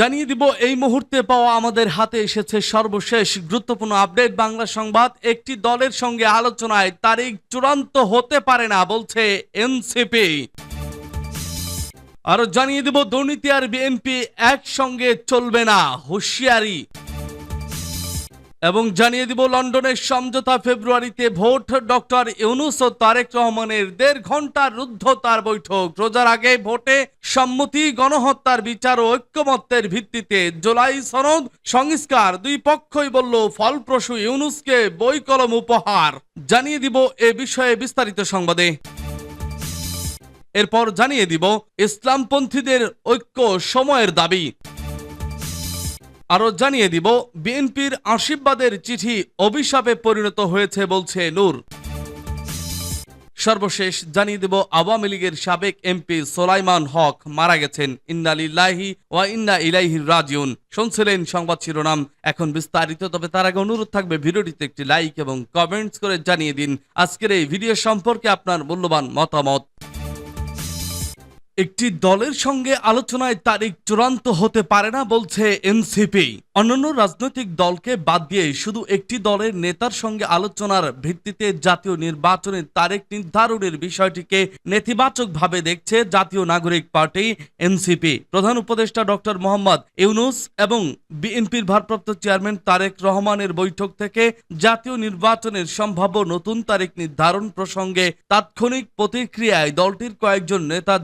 জানিয়ে দিব, এই মুহূর্তে পাওয়া আমাদের হাতে এসেছে সর্বশেষ গুরুত্বপূর্ণ আপডেট। বাংলা সংবাদ, একটি দলের সঙ্গে আলোচনায় তারিখ চূড়ান্ত হতে পারে না, বলছে এনসিপি। আরও জানিয়ে দিব, দুর্নীতি আর বিএনপি একসঙ্গে চলবে না, হুঁশিয়ারি। এবং জানিয়ে দিব লন্ডনের সমঝোতা ফেব্রুয়ারিতে ভোট, ডক্টর ইউনুস ও তারেক রহমানের দেড় ঘণ্টার রুদ্ধতার বৈঠক। রোজার আগে ভোটে সম্মতি, গণহত্যার বিচার ও ঐক্যমত্যের ভিত্তিতে জুলাই সনদ সংস্কার। দুই পক্ষই বলল, ফলপ্রসূ ইউনুসকে বই কলম উপহার। জানিয়ে দিব এ বিষয়ে বিস্তারিত সংবাদে। এরপর জানিয়ে দিব, ইসলামপন্থীদের ঐক্য সময়ের দাবি। আরও জানিয়ে দিব, বিএনপির আশীর্বাদের চিঠি অভিশাপে পরিণত হয়েছে বলছে নূর। সর্বশেষ জানিয়ে দেব, আওয়ামী লীগের সাবেক এমপি সোলাইমান হক মারা গেছেন। ইন্নালিল্লাহি ওয়া ইন্না ইলাইহি রাজিউন। শুনছিলেন সংবাদ শিরোনাম। এখন বিস্তারিত, তবে তার আগে অনুরোধ থাকবে ভিডিওটিতে একটি লাইক এবং কমেন্টস করে জানিয়ে দিন। আজকের এই ভিডিও সম্পর্কে আপনার মূল্যবান মতামত। একটি দলের সঙ্গে আলোচনায় তারিখ চূড়ান্ত হতে পারে না বলছে এনসিপি। অন্যান্য রাজনৈতিক দলকে বাদ দিয়ে শুধু একটি দলের নেতার সঙ্গে আলোচনার ভিত্তিতে জাতীয় নির্বাচনের তারিখ নির্ধারণের বিষয়টিকে নেতিবাচকভাবে দেখছে জাতীয় নাগরিক পার্টি এনসিপি। প্রধান উপদেষ্টা ডক্টর মোহাম্মদ ইউনুস এবং বিএনপির ভারপ্রাপ্ত চেয়ারম্যান তারেক রহমানের বৈঠক থেকে জাতীয় নির্বাচনের সম্ভাব্য নতুন তারিখ নির্ধারণ প্রসঙ্গে তাৎক্ষণিক প্রতিক্রিয়ায় দলটির কয়েকজন নেতা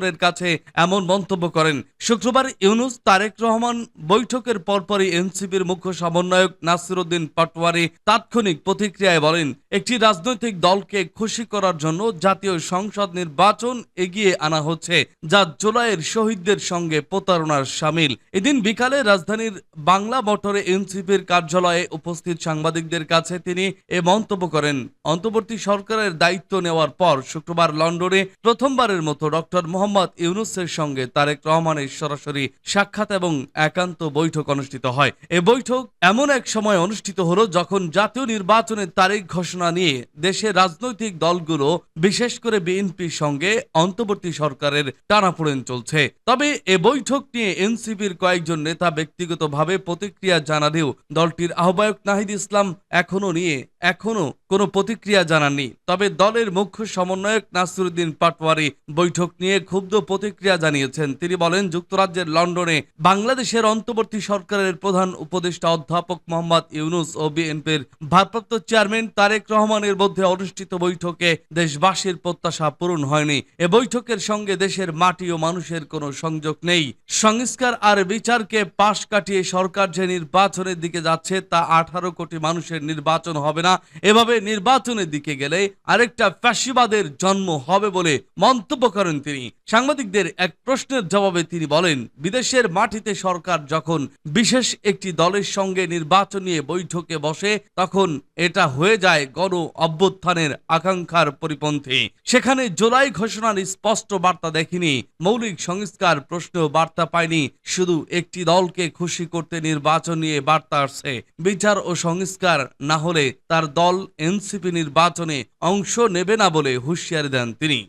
যুগান্তরের কাছে এমন মন্তব্য করেন। শুক্রবার ইউনুস তারেক রহমান বৈঠকের পরপরই এনসিপির মুখ্য সমন্বয়ক নাসিরুদ্দিন পাটোয়ারি তাৎক্ষণিক প্রতিক্রিয়ায় বলেন, একটি রাজনৈতিক দলকে খুশি করার জন্য জাতীয় সংসদ নির্বাচন এগিয়ে আনা হচ্ছে, যা জুলাইয়ের শহীদদের সঙ্গে প্রতারণার সামিল। এদিন বিকালে রাজধানীর বাংলা মোটরে এনসিপির কার্যালয়ে উপস্থিত সাংবাদিকদের কাছে তিনি এ মন্তব্য করেন। অন্তর্বর্তী সরকারের দায়িত্ব নেওয়ার পর শুক্রবার লন্ডনে প্রথমবারের মতো ডক্টর মোহাম্মদ ইউনুসের সঙ্গে তারেক রহমানের সরাসরি সাক্ষাৎ এবং একান্ত বৈঠক অনুষ্ঠিত হয়। এ বৈঠক এমন এক সময় অনুষ্ঠিত হলো যখন জাতীয় নির্বাচনের তারিখ ঘোষণা নিয়ে দেশের রাজনৈতিক দলগুলো, বিশেষ করে বিএনপির সঙ্গে অন্তর্বর্তী সরকারের টানাপোড়েন চলছে। তবে এ বৈঠক নিয়ে এনসিপির কয়েকজন নেতা ব্যক্তিগতভাবে প্রতিক্রিয়া জানালেও দলটির আহ্বায়ক নাহিদ ইসলাম এখনও নিয়ে এখনও কোনো প্রতিক্রিয়া জানাননি। তবে দলের মুখ্য সমন্বয়ক নাসিরুদ্দিন পাটওয়ারি বৈঠক নিয়ে ক্ষুব্ধ প্রতিক্রিয়া জানিয়েছেন। তিনি বলেন, যুক্তরাজ্যের লন্ডনে বাংলাদেশের অন্তর্বর্তী সরকারের প্রধান উপদেষ্টা অধ্যাপক মোহাম্মদ ইউনুস ও বিএনপির ভারপ্রাপ্ত চেয়ারম্যান তারেক রহমানের মধ্যে অনুষ্ঠিত বৈঠকে দেশবাসীর প্রত্যাশা পূরণ হয়নি। এ বৈঠকের সঙ্গে দেশের মাটি ও মানুষের কোনো সংযোগ নেই। সংস্কার আর বিচারকে পাশ কাটিয়ে সরকার যে নির্বাচনের দিকে যাচ্ছে, তা আঠারো কোটি মানুষের নির্বাচন হবে না। এভাবে নির্বাচনের দিকে গেলে আরেকটা ফ্যাসিবাদের জন্ম হবে বলে মন্তব্য করেন তিনি। সাংবাদিকদের এক প্রশ্নের জবাবে তিনি বলেন, বিদেশের মাটিতে সরকার যখন বিশেষ একটি দলের সঙ্গে নির্বাচন নিয়ে বৈঠকে বসে, তখন এটা হয়ে যায় গণ অভ্যুত্থানের আকাঙ্ক্ষার পরিপন্থী। সেখানে জুলাই ঘোষণার স্পষ্ট বার্তা দেখেনি, মৌলিক সংস্কার প্রশ্ন বার্তা পায়নি শুধু একটি দলকে খুশি করতে নির্বাচন নিয়ে বার্তা আসছে। বিচার ও সংস্কার না হলে তার দল এনসিপি নির্বাচনে অংশ নেবে না বলে হুঁশিয়ারি দেন তিনি।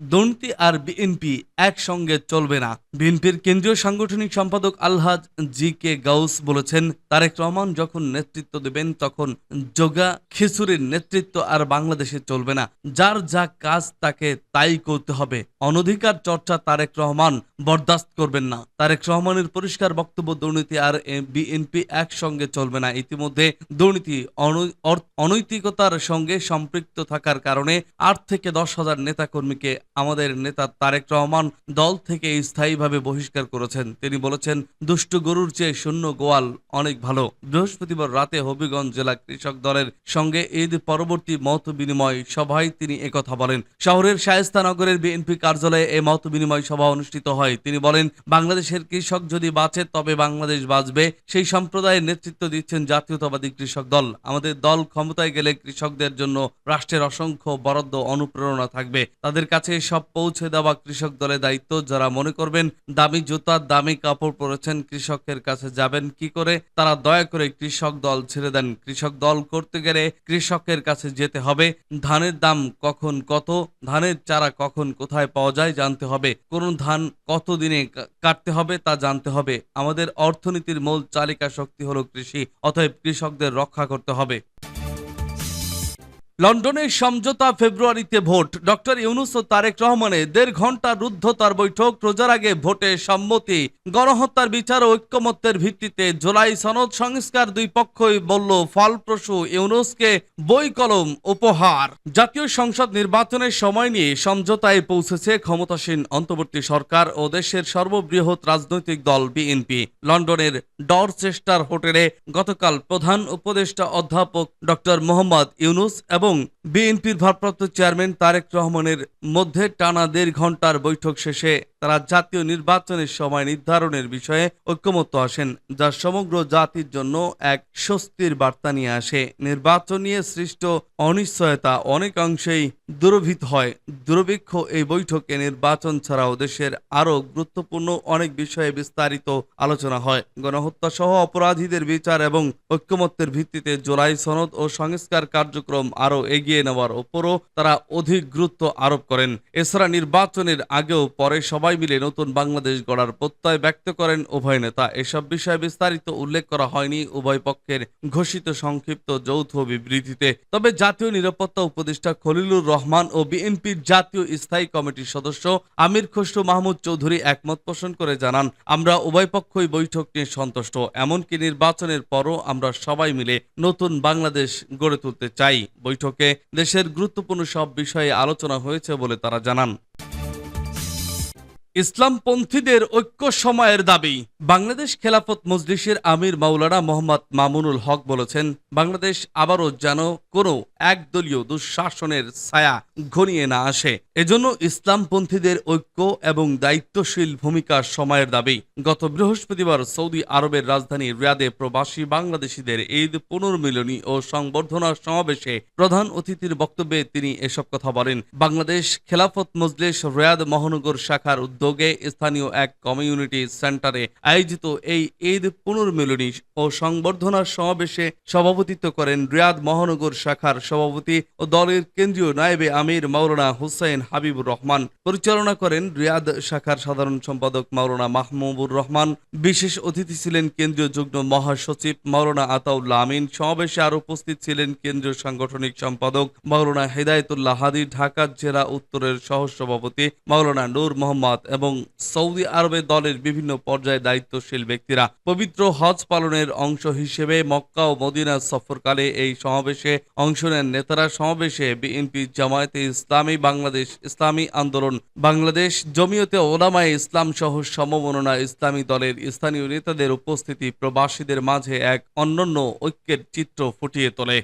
দুর্নীতি আর বিএনপি একসঙ্গে চলবে না। বিএনপির কেন্দ্রীয় সাংগঠনিক সম্পাদক আলহাজ জি কে গাউস বলেছেন, তারেক রহমান যখন নেতৃত্ব দেবেন তখন জোগা খিচুড়ির নেতৃত্ব আর বাংলাদেশে চলবে না। যার যা কাজ তাকে তাই করতে হবে। অনধিকার চর্চা তারেক রহমান বরদাস্ত করবেন না। তারেক রহমানের পরিষ্কার বক্তব্য দুর্নীতি আর বিএনপি একসঙ্গে চলবে না। ইতিমধ্যে দুর্নীতি অনৈতিকতার সঙ্গে সম্পৃক্ত থাকার কারণে আট থেকে দশ হাজার নেতাকর্মীকে আমাদের নেতা তারেক রহমান দল থেকে স্থায়ীভাবে বহিষ্কার করেছেন। তিনি বলেছেন, দুষ্ট গরুর চেয়ে শূন্য গোয়াল অনেক ভালো। বৃহস্পতিবার রাতে হবিগঞ্জ জেলা কৃষক দলের সঙ্গে ঈদ পরবর্তী মত বিনিময় সভায় তিনি একথা বলেন। শহরের শায়েস্তানগরের বিএনপি কার্যালয়ে এই মত বিনিময় সভা অনুষ্ঠিত হয়। তিনি বলেন, বাংলাদেশের কৃষক যদি বাঁচে, তবে বাংলাদেশ বাঁচবে। সেই সম্প্রদায়ের নেতৃত্ব দিচ্ছেন জাতীয়তাবাদী কৃষক দল। আমাদের দল ক্ষমতায় গেলে কৃষকদের জন্য রাষ্ট্রের অসংখ্য বরাদ্দ অনুপ্রেরণা থাকবে। তাদের কাছে সব পৌঁছে দেওয়া কৃষক দলের দায়িত্ব। যারা মনে করবেন, দামি জুতা, দামি কাপড় পরেছেন, কৃষকের কাছে যাবেন কি করে? তারা দয়া করে কৃষক দল ছেড়ে দেন। কৃষক দল করতে গেলে কৃষকের কাছে যেতে হবে। ধানের দাম কখন কত? ধানের চারা কখন কোথায় পাওয়া যায়, জানতে হবে। কোন ধান কত দিনে কাটতে হবে তা জানতে হবে। আমাদের অর্থনীতির মূল চালিকা শক্তি হলো কৃষি, অতএব কৃষকদের রক্ষা করতে হবে। লন্ডনে সমঝোতা ফেব্রুয়ারিতে ভোট। ডক্টর ইউনুস ও তারেক রহমানের দেড় ঘণ্টা রুদ্ধতার বৈঠক। রোজার আগে ভোটে সম্মতি, গণহত্যার বিচার ও ঐক্যমত্যের ভিত্তিতে জুলাই সনদ সংস্কার দুই পক্ষই বলল, ফলপ্রসূ ইউনুসকে বই কলম উপহার। জাতীয় সংসদ নির্বাচনের সময় নিয়ে সমঝোতায় পৌঁছেছে ক্ষমতাসীন অন্তর্বর্তী সরকার ও দেশের সর্ববৃহৎ রাজনৈতিক দল বিএনপি। লন্ডনের ডরচেস্টার হোটেলে গতকাল প্রধান উপদেষ্টা অধ্যাপক ডক্টর মোহাম্মদ ইউনুস এবং এবং বিএনপির ভারপ্রাপ্ত চেয়ারম্যান তারেক রহমানের মধ্যে টানা দেড় ঘণ্টার বৈঠক শেষে তারা জাতীয় নির্বাচনের সময় নির্ধারণের বিষয়ে ঐক্যমত্য আসেন, যা সমগ্র জাতির জন্য এক স্বস্তির বার্তা নিয়ে আসে। নির্বাচন নিয়ে সৃষ্ট অনিশ্চয়তা অনেকাংশেই দুরভিত হয়। দুর্ভিক্ষ এই বৈঠকে নির্বাচন ছাড়াও দেশের আরও গুরুত্বপূর্ণ অনেক বিষয়ে বিস্তারিত আলোচনা হয়। গণহত্যা সহ অপরাধীদের বিচার এবং ঐক্যমত্যের ভিত্তিতে জুলাই সনদ ও সংস্কার কার্যক্রম আরও এগিয়ে নেওয়ার ওপরও তারা অধিক গুরুত্ব আরোপ করেন। এছাড়া নির্বাচনের আগেও পরে সবাই মিলে নতুন বাংলাদেশ গড়ার প্রত্যয় ব্যক্ত করেন উভয় নেতা। এসব বিষয়ে বিস্তারিত উল্লেখ করা হয়নি উভয় পক্ষের ঘোষিত সংক্ষিপ্ত যৌথ বিবৃতিতে। তবে জাতীয় নিরাপত্তা উপদেষ্টা খলিলুর রহমান ও বিএনপির জাতীয় স্থায়ী কমিটির সদস্য আমির খসরু মাহমুদ চৌধুরী একমত পোষণ করে জানান, আমরা উভয় পক্ষই বৈঠক নিয়ে সন্তুষ্ট। এমনকি নির্বাচনের পরও আমরা সবাই মিলে নতুন বাংলাদেশ গড়ে তুলতে চাই। বৈঠকে দেশের গুরুত্বপূর্ণ সব বিষয়ে আলোচনা হয়েছে বলে তারা জানান। ইসলামপন্থীদের ঐক্য সময়ের দাবি। বাংলাদেশ খেলাফত মজলিসের আমির মাওলানা মোহাম্মদ মামুনুল হক বলেছেন, বাংলাদেশ আবারও যেন কোনো একদলীয় দুঃশাসনের ছায়া ঘনিয়ে না আসে। এজন্য ইসলামপন্থীদের ঐক্য এবং দায়িত্বশীল ভূমিকার সময়ের দাবি। গত বৃহস্পতিবার সৌদি আরবের রাজধানী রিয়াদে প্রবাসী বাংলাদেশিদের ঈদ পুনর্মিলনী ও সংবর্ধনা সমাবেশে প্রধান অতিথির বক্তব্যে তিনি এসব কথা বলেন। বাংলাদেশ খেলাফত মজলিস রিয়াদ মহানগর শাখার উদ্যোগে স্থানীয় এক কমিউনিটি সেন্টারে আয়োজিত এই ঈদ পুনর্মিলনী ও সংবর্ধনা সমাবেশে সভাপতিত্ব করেন রিয়াদ মহানগর শাখার সভাপতি ও দলের কেন্দ্রীয় নায়েবে আমির মাওলানা হুসাইন হাবিবুর রহমান। পরিচালনা করেন রিয়াদ শাখার সাধারণ সম্পাদক মাওলানা মাহমুবুর রহমান। বিশেষ অতিথি ছিলেন কেন্দ্রীয় যুগ্ম মহাসচিব মাওলানা আতাউল্লাহ আমিন। সমাবেশে আরও উপস্থিত ছিলেন কেন্দ্রীয় সাংগঠনিক সম্পাদক মাওলানা হেদায়তুল্লাহ হাদি, ঢাকা জেলা উত্তরের সহ সভাপতি মাওলানা নূর মোহাম্মদ এবং সৌদি আরবে দলের বিভিন্ন পর্যায়ে দায়িত্বশীল ব্যক্তিরা পবিত্র হজ পালনের অংশ হিসেবে মক্কা ও মদিনা সফরকালে এই সমাবেশে অংশ নেন। নেতারা সমাবেশে বিএনপি জামায়াতে ইসলামী, বাংলাদেশ ইসলামী আন্দোলন, বাংলাদেশ জমিয়তে ওলামায় ইসলাম সহ সমমননা ইসলামী দলের স্থানীয় নেতাদের উপস্থিতি প্রবাসীদের মাঝে এক অনন্য ঐক্যের চিত্র ফুটিয়ে তোলে।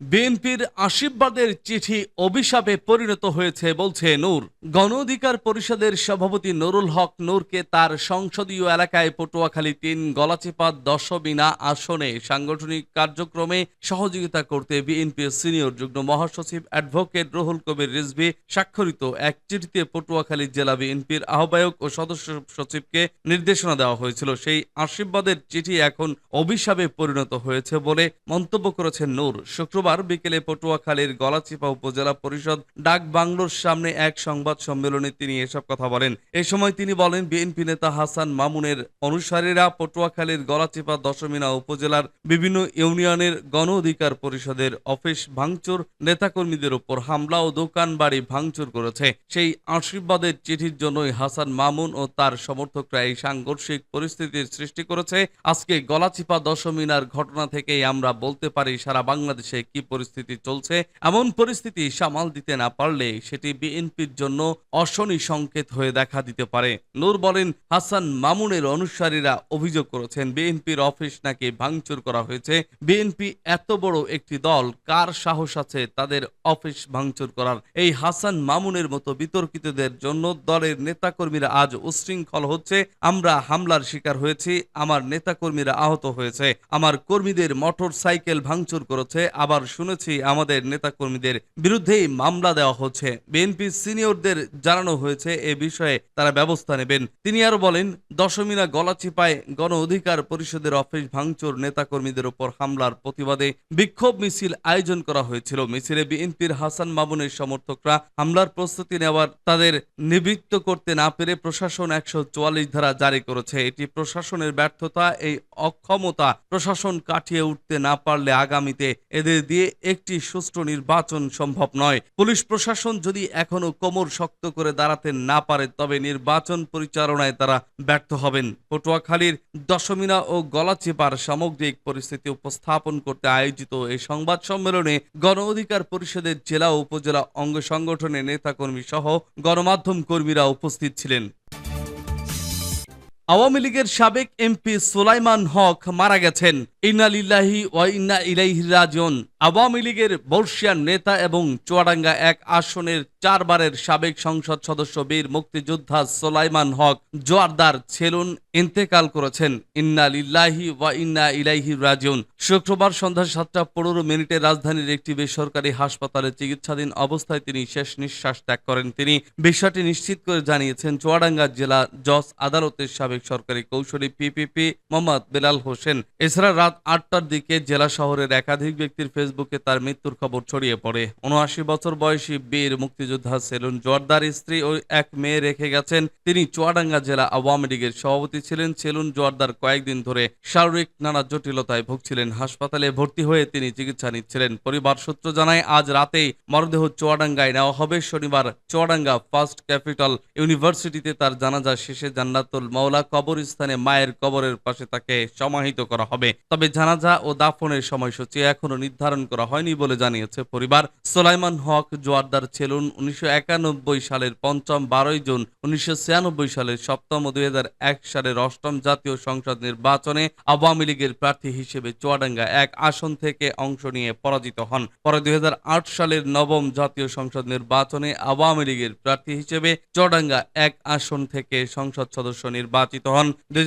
বিএনপির আশীর্বাদের চিঠি অভিশাপে পরিণত হয়েছে বলছে নূর। গণ অধিকার পরিষদের সভাপতি নুরুল হক নূরকে তার সংসদীয় এলাকায় পটুয়াখালী তিন, গলাচিপা দশবিনা আসনে সাংগঠনিক কার্যক্রমে সহযোগিতা করতে বিএনপির সিনিয়র যুগ্ম মহাসচিব অ্যাডভোকেট রুহুল কবির রিজভি স্বাক্ষরিত এক চিঠিতে পটুয়াখালী জেলা বিএনপির আহ্বায়ক ও সদস্য সচিবকে নির্দেশনা দেওয়া হয়েছিল। সেই আশীর্বাদের চিঠি এখন অভিশাপে পরিণত হয়েছে বলে মন্তব্য করেছেন নূর। শুক্রবার বিকেলে পটুয়াখালীর গলাচিপা উপজেলা পরিষদ ডাক বাংলোর সামনে এক সংবাদ সম্মেলনে তিনি এসব কথা বলেন। এ সময় তিনি বলেন, বিএনপি নেতা হাসান মামুনের অনুসারীরা পটুয়াখালীর গলাচিপা দশমিনা উপজেলার বিভিন্ন ইউনিয়নের গণ অধিকার পরিষদের অফিস ভাঙচুর, নেতাকর্মীদের উপর হামলা ও দোকান বাড়ি ভাঙচুর করেছে। সেই আশীর্বাদের চিঠির জন্যই হাসান মামুন ও তার সমর্থকরা এই সাংঘর্ষিক পরিস্থিতির সৃষ্টি করেছে। আজকে গলাচিপা দশমিনার ঘটনা থেকেই আমরা বলতে পারি, সারা বাংলাদেশে কি পরিস্থিতি চলছে? এমন পরিস্থিতি সামাল দিতে না পারলে সেটি বিএনপির জন্য অশনি সংকেত হয়ে দেখা দিতে পারে। নূর বলেন, হাসান মামুনের অনুসারীরা অভিযোগ করেছেন, বিএনপির অফিস নাকি ভাঙচুর করা হয়েছে। বিএনপি এত বড় একটি দল, কার সাহস আছে তাদের অফিস ভাঙচুর করার? এই হাসান মামুনের মতো বিতর্কিতদের জন্য দলের নেতাকর্মীরা আজ উশৃঙ্খল হচ্ছে। আমরা হামলার শিকার হয়েছি, আমার নেতাকর্মীরা আহত হয়েছে। আমার কর্মীদের মোটর সাইকেল ভাঙচুর করেছে, আবার শুনেছি আমাদের নেতাকর্মীদের বিরুদ্ধেই মামলা দেওয়া হচ্ছে। বিএনপি সিনিয়রদের জানানো হয়েছে এ বিষয়ে তারা ব্যবস্থা নেবেন। তিনি আরও বলেন, দশমিনা গলাচিপায় গণ অধিকার পরিষদের অফিস ভাঙচুর নেতাকর্মীদের উপর হামলার প্রতিবাদে বিক্ষোভ মিছিল আয়োজন করা হয়েছিল। মিছিলে বিএনপির হাসান মামুনের সমর্থকরা হামলার প্রস্তুতি নেওয়ার তাদের নিবৃত্ত করতে না পেরে প্রশাসন একশো চুয়াল্লিশ ধারা জারি করেছে। এটি প্রশাসনের ব্যর্থতা, এই অক্ষমতা প্রশাসন কাটিয়ে উঠতে না পারলে আগামীতে এদের দিয়ে একটি সুষ্ঠু নির্বাচন সম্ভব নয়। পুলিশ প্রশাসন যদি এখনও কোমর শক্ত করে দাঁড়াতে না পারে, তবে নির্বাচন পরিচালনায় তারা ব্যর্থ হবেন। পটুয়াখালীর দশমিনা ও গলাচিপার সামগ্রিক পরিস্থিতি উপস্থাপন করতে আয়োজিত এই সংবাদ সম্মেলনে গণ অধিকার পরিষদের জেলা উপজেলা অঙ্গ সংগঠনের নেতাকর্মী সহ গণমাধ্যম কর্মীরা উপস্থিত ছিলেন। আওয়ামী লীগের সাবেক এমপি সুলাইমান হক মারা গেছেন। ইন্না লিল্লাহি ওয়া ইন্না ইলাইহি রাজিউন। আওয়ামী লীগের বর্ষিয়ান নেতা এবং চুয়াডাঙ্গা এক আসনের চারবারের সাবেক সংসদ সদস্য বীর মুক্তিযোদ্ধা সোলাইমান হক জোয়ারদার ছেলুন ইন্তেকাল করেছেন। ইন্না লিল্লাহি ওয়া ইন্না ইলাইহি রাজিউন। শুক্রবার সন্ধ্যা সাতটা পনেরো মিনিটে রাজধানীর একটি বেসরকারি হাসপাতালে চিকিৎসাধীন অবস্থায় তিনি শেষ নিঃশ্বাস ত্যাগ করেন। তিনি বিষয়টি নিশ্চিত করে জানিয়েছেন, চুয়াডাঙ্গা জেলা জজ আদালতের সাবেক সরকারি কৌশলী পিপিপি মোহাম্মদ বেলাল হোসেন। এছাড়া রাত আটটার দিকে জেলা শহরের একাধিক ব্যক্তির ফেসবুকে তার মৃত্যুর খবর ছড়িয়ে পড়ে। উনআশি বছর বয়সী বীর মুক্তিযোদ্ধা সেলুন জোয়ারদার স্ত্রী ও এক মেয়ে রেখে গেছেন। তিনি চুয়াডাঙ্গা জেলা আওয়ামী লীগের সভাপতি ছিলেন। সেলুন জোয়ারদার কয়েকদিন ধরে শারীরিক নানা জটিলতায় ভুগছিলেন। হাসপাতালে ভর্তি হয়ে তিনি চিকিৎসা নিচ্ছিলেন। পরিবার সূত্র জানায়, আজ রাতেই মরদেহ চুয়াডাঙ্গায় নেওয়া হবে। শনিবার চুয়াডাঙ্গা ফার্স্ট ক্যাপিটাল ইউনিভার্সিটিতে তার জানাজা শেষে জান্নাতুল মাওলা কবরস্থানে মায়ের কবরের পাশে তাকে সমাহিত করা হবে। তবে জানাজা ও দাফনের সময়সূচি এখনও নির্ধারণ করা হয়নি বলে জানিয়েছে পরিবার। সোলাইমান হক জোয়ারদার ছেলুন উনিশশো সালের পঞ্চম বারোই জুন, উনিশশো ছিয়ানব্বই সালের সপ্তম ও দুই হাজার এক সালের অষ্টম জাতীয় সংসদ নির্বাচনে আওয়ামী লীগের প্রার্থী হিসেবে চুয়াডাঙ্গা এক আসন থেকে অংশ নিয়ে পরাজিত হন। পরে দুই হাজার আট সালের নবম জাতীয় সংসদ নির্বাচনে আওয়ামী লীগের প্রার্থী হিসেবে চুয়াডাঙ্গা এক আসন থেকে সংসদ সদস্য নির্বাচিত হন। দুই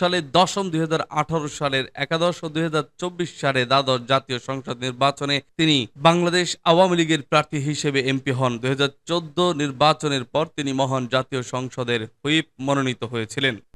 সালের দশম, দুই হাজার আঠারো সালের একাদশ ও দুই হাজার চব্বিশ সালে দ্বাদশ জাতীয় সংসদ নির্বাচনে তিনি বাংলাদেশ আওয়ামী লীগের প্রার্থী হিসেবে এমপি হন। দু হাজার চোদ্দ নির্বাচনের পর তিনি মহান জাতীয় সংসদের হুইপ মনোনীত হয়েছিলেন।